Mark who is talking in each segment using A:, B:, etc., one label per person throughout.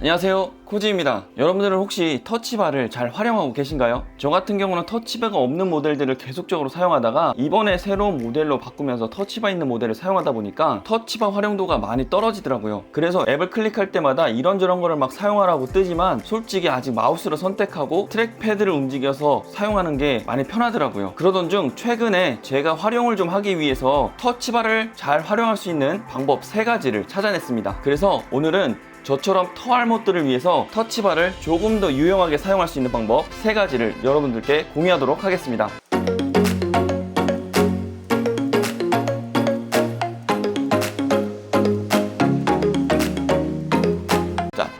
A: 안녕하세요. 코지입니다. 여러분들은 혹시 터치바를 잘 활용하고 계신가요? 저 같은 경우는 터치바가 없는 모델들을 계속적으로 사용하다가 이번에 새로운 모델로 바꾸면서 터치바 있는 모델을 사용하다 보니까 터치바 활용도가 많이 떨어지더라고요. 그래서 앱을 클릭할 때마다 이런저런 거를 막 사용하라고 뜨지만 솔직히 아직 마우스로 선택하고 트랙패드를 움직여서 사용하는 게 많이 편하더라고요. 그러던 중 최근에 제가 활용을 좀 하기 위해서 터치바를 잘 활용할 수 있는 방법 세 가지를 찾아냈습니다. 그래서 오늘은 저처럼 터알못들을 위해서 터치바를 조금 더 유용하게 사용할 수 있는 방법 세 가지를 여러분들께 공유하도록 하겠습니다.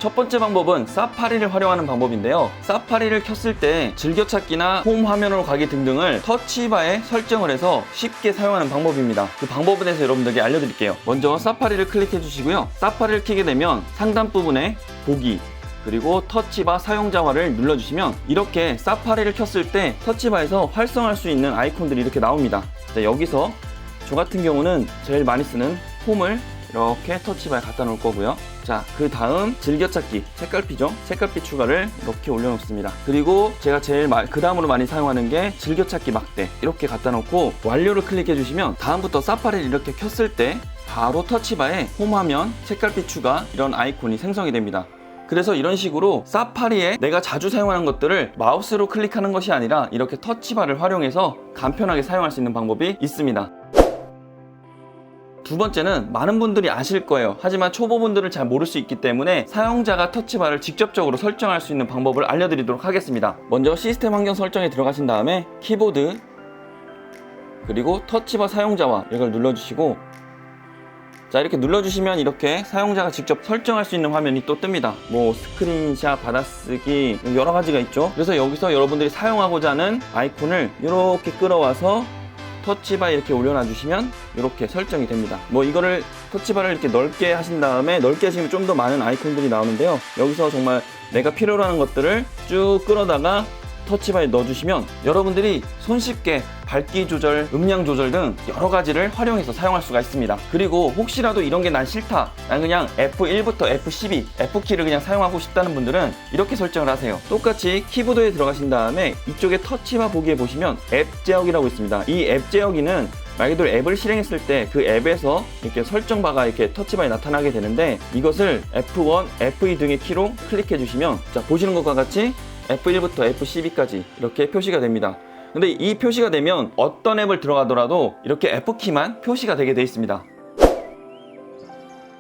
A: 첫 번째 방법은 사파리를 활용하는 방법인데요. 사파리를 켰을 때 즐겨찾기나 홈 화면으로 가기 등등을 터치바에 설정을 해서 쉽게 사용하는 방법입니다. 그 방법에 대해서 여러분들께 알려드릴게요. 먼저 사파리를 클릭해 주시고요. 사파리를 켜게 되면 상단 부분에 보기, 그리고 터치바 사용자화를 눌러주시면 이렇게 사파리를 켰을 때 터치바에서 활성화할 수 있는 아이콘들이 이렇게 나옵니다. 자, 여기서 저 같은 경우는 제일 많이 쓰는 홈을 이렇게 터치바에 갖다 놓을 거고요. 자, 그 다음 즐겨찾기 색깔피죠? 색깔피 추가를 이렇게 올려놓습니다. 그리고 제가 제일 그 다음으로 많이 사용하는 게 즐겨찾기 막대 이렇게 갖다 놓고 완료를 클릭해 주시면 다음부터 사파리를 이렇게 켰을 때 바로 터치바에 홈화면 색깔피 추가 이런 아이콘이 생성이 됩니다. 그래서 이런 식으로 사파리에 내가 자주 사용하는 것들을 마우스로 클릭하는 것이 아니라 이렇게 터치바를 활용해서 간편하게 사용할 수 있는 방법이 있습니다. 두 번째는 많은 분들이 아실 거예요. 하지만 초보분들은 잘 모를 수 있기 때문에 사용자가 터치바를 직접적으로 설정할 수 있는 방법을 알려드리도록 하겠습니다. 먼저 시스템 환경 설정에 들어가신 다음에 키보드 그리고 터치바 사용자와 이걸 눌러주시고 자 이렇게 눌러주시면 이렇게 사용자가 직접 설정할 수 있는 화면이 또 뜹니다 뭐 스크린샷 받아쓰기 여러 가지가 있죠 그래서 여기서 여러분들이 사용하고자 하는 아이콘을 이렇게 끌어와서 터치바 이렇게 올려놔 주시면 이렇게 설정이 됩니다. 뭐 이거를 터치바를 이렇게 넓게 하신 다음에 넓게 하시면 좀 더 많은 아이콘들이 나오는데요. 여기서 정말 내가 필요로 하는 것들을 쭉 끌어다가 터치바에 넣어주시면 여러분들이 손쉽게 밝기 조절, 음량 조절 등 여러 가지를 활용해서 사용할 수가 있습니다. 그리고 혹시라도 이런 게 난 싫다, 난 그냥 F1부터 F12, F키를 그냥 사용하고 싶다는 분들은 이렇게 설정을 하세요. 똑같이 키보드에 들어가신 다음에 이쪽에 터치바 보기에 보시면 앱 제어기라고 있습니다. 이 앱 제어기는 말 그대로 앱을 실행했을 때 그 앱에서 이렇게 설정 바가 이렇게 터치바에 나타나게 되는데 이것을 F1, F2 등의 키로 클릭해 주시면 자 보시는 것과 같이 F1부터 F12까지 이렇게 표시가 됩니다. 근데 이 표시가 되면 어떤 앱을 들어가더라도 이렇게 F키만 표시가 되게 되어 있습니다.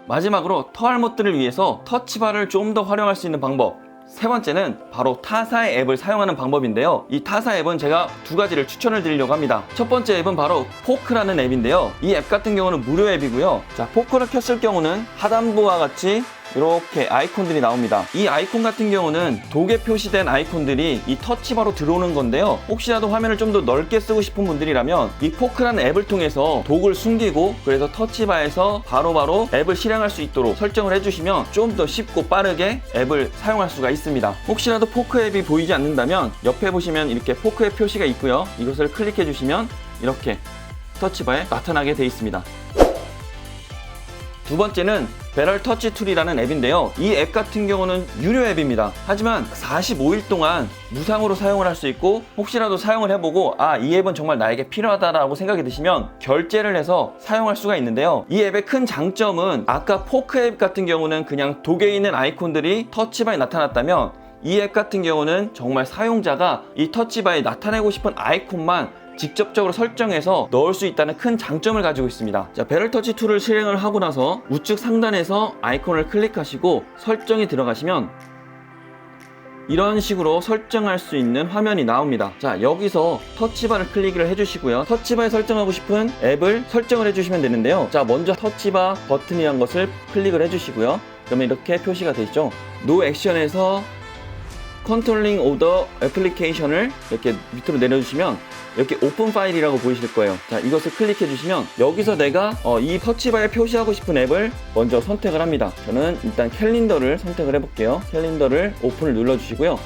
A: 마지막으로 터알못들을 위해서 터치바를 좀 더 활용할 수 있는 방법 세 번째는 바로 타사의 앱을 사용하는 방법인데요. 이 타사 앱은 제가 두 가지를 추천을 드리려고 합니다. 첫 번째 앱은 바로 포크라는 앱인데요. 이 앱 같은 경우는 무료 앱이고요. 자, 포크를 켰을 경우는 하단부와 같이 이렇게 아이콘들이 나옵니다. 이 아이콘 같은 경우는 독에 표시된 아이콘들이 이 터치바로 들어오는 건데요. 혹시라도 화면을 좀 더 넓게 쓰고 싶은 분들이라면 이 포크라는 앱을 통해서 독을 숨기고 그래서 터치바에서 바로바로 앱을 실행할 수 있도록 설정을 해주시면 좀 더 쉽고 빠르게 앱을 사용할 수가 있습니다. 혹시라도 포크 앱이 보이지 않는다면 옆에 보시면 이렇게 포크 앱 표시가 있고요. 이것을 클릭해 주시면 이렇게 터치바에 나타나게 되어 있습니다. 두 번째는 배럴 터치 툴이라는 앱인데요. 이 앱 같은 경우는 유료 앱입니다. 하지만 45일 동안 무상으로 사용을 할 수 있고 혹시라도 사용을 해보고 아 이 앱은 정말 나에게 필요하다라고 생각이 드시면 결제를 해서 사용할 수가 있는데요. 이 앱의 큰 장점은 아까 포크 앱 같은 경우는 그냥 독에 있는 아이콘들이 터치바에 나타났다면 이 앱 같은 경우는 정말 사용자가 이 터치바에 나타내고 싶은 아이콘만 직접적으로 설정해서 넣을 수 있다는 큰 장점을 가지고 있습니다. 자, 배럴 터치 툴을 실행을 하고 나서 우측 상단에서 아이콘을 클릭하시고 설정이 들어가시면 이런 식으로 설정할 수 있는 화면이 나옵니다. 자, 여기서 터치바를 클릭을 해주시고요. 터치바에 설정하고 싶은 앱을 설정을 해주시면 되는데요. 자, 먼저 터치바 버튼이란 것을 클릭을 해주시고요. 그러면 이렇게 표시가 되죠. 노 액션에서 컨트롤링 오더 애플리케이션을 이렇게 밑으로 내려주시면 이렇게 오픈 파일이라고 보이실 거예요. 자, 이것을 클릭해 주시면 여기서 내가 어, 이 터치바에 표시하고 싶은 앱을 먼저 선택을 합니다. 저는 일단 캘린더를 선택을 해볼게요. 캘린더를 오픈을 눌러주시고요.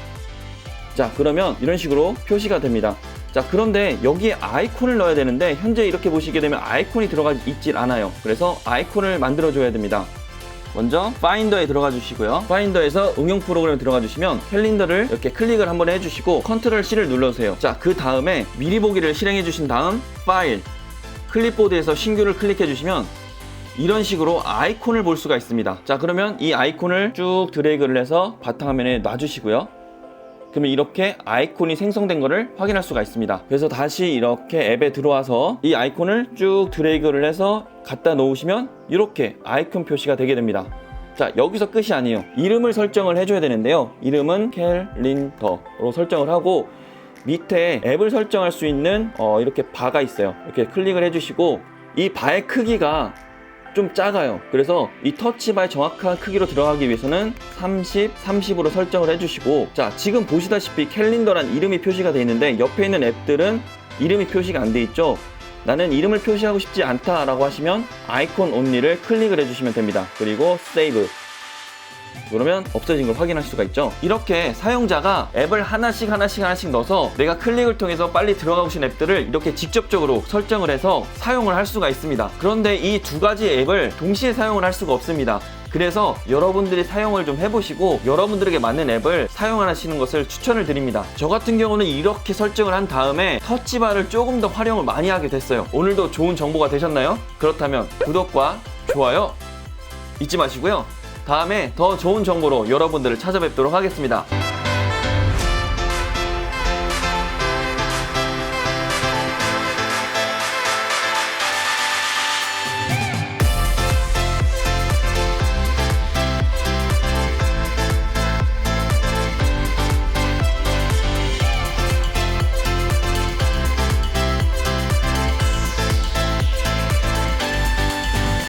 A: 자, 그러면 이런 식으로 표시가 됩니다. 자, 그런데 여기에 아이콘을 넣어야 되는데 현재 이렇게 보시게 되면 아이콘이 들어가 있질 않아요. 그래서 아이콘을 만들어 줘야 됩니다. 먼저 파인더에 들어가 주시고요. 파인더에서 응용 프로그램 들어가 주시면 캘린더를 이렇게 클릭을 한번 해주시고 컨트롤 C를 눌러주세요. 자, 그 다음에 미리 보기를 실행해 주신 다음 파일, 클립보드에서 신규를 클릭해 주시면 이런 식으로 아이콘을 볼 수가 있습니다. 자, 그러면 이 아이콘을 쭉 드래그를 해서 바탕화면에 놔주시고요. 그러면 이렇게 아이콘이 생성된 거를 확인할 수가 있습니다. 그래서 다시 이렇게 앱에 들어와서 이 아이콘을 쭉 드래그를 해서 갖다 놓으시면 이렇게 아이콘 표시가 되게 됩니다. 자, 여기서 끝이 아니에요. 이름을 설정을 해줘야 되는데요. 이름은 캘린더로 설정을 하고 밑에 앱을 설정할 수 있는 어, 이렇게 바가 있어요. 이렇게 클릭을 해주시고 이 바의 크기가 좀 작아요. 그래서 이 터치바의 정확한 크기로 들어가기 위해서는 30, 30으로 설정을 해주시고 자 지금 보시다시피 캘린더란 이름이 표시가 되어 있는데 옆에 있는 앱들은 이름이 표시가 안 돼 있죠. 나는 이름을 표시하고 싶지 않다라고 하시면 아이콘 온리를 클릭을 해주시면 됩니다. 그리고 세이브 그러면 없어진 걸 확인할 수가 있죠. 이렇게 사용자가 앱을 하나씩 하나씩 하나씩 넣어서 내가 클릭을 통해서 빨리 들어가고 싶은 앱들을 이렇게 직접적으로 설정을 해서 사용을 할 수가 있습니다. 그런데 이 두 가지 앱을 동시에 사용을 할 수가 없습니다. 그래서 여러분들이 사용을 좀 해보시고 여러분들에게 맞는 앱을 사용하시는 것을 추천을 드립니다. 저 같은 경우는 이렇게 설정을 한 다음에 터치바를 조금 더 활용을 많이 하게 됐어요. 오늘도 좋은 정보가 되셨나요? 그렇다면 구독과 좋아요 잊지 마시고요. 다음에 더 좋은 정보로 여러분들을 찾아뵙도록 하겠습니다.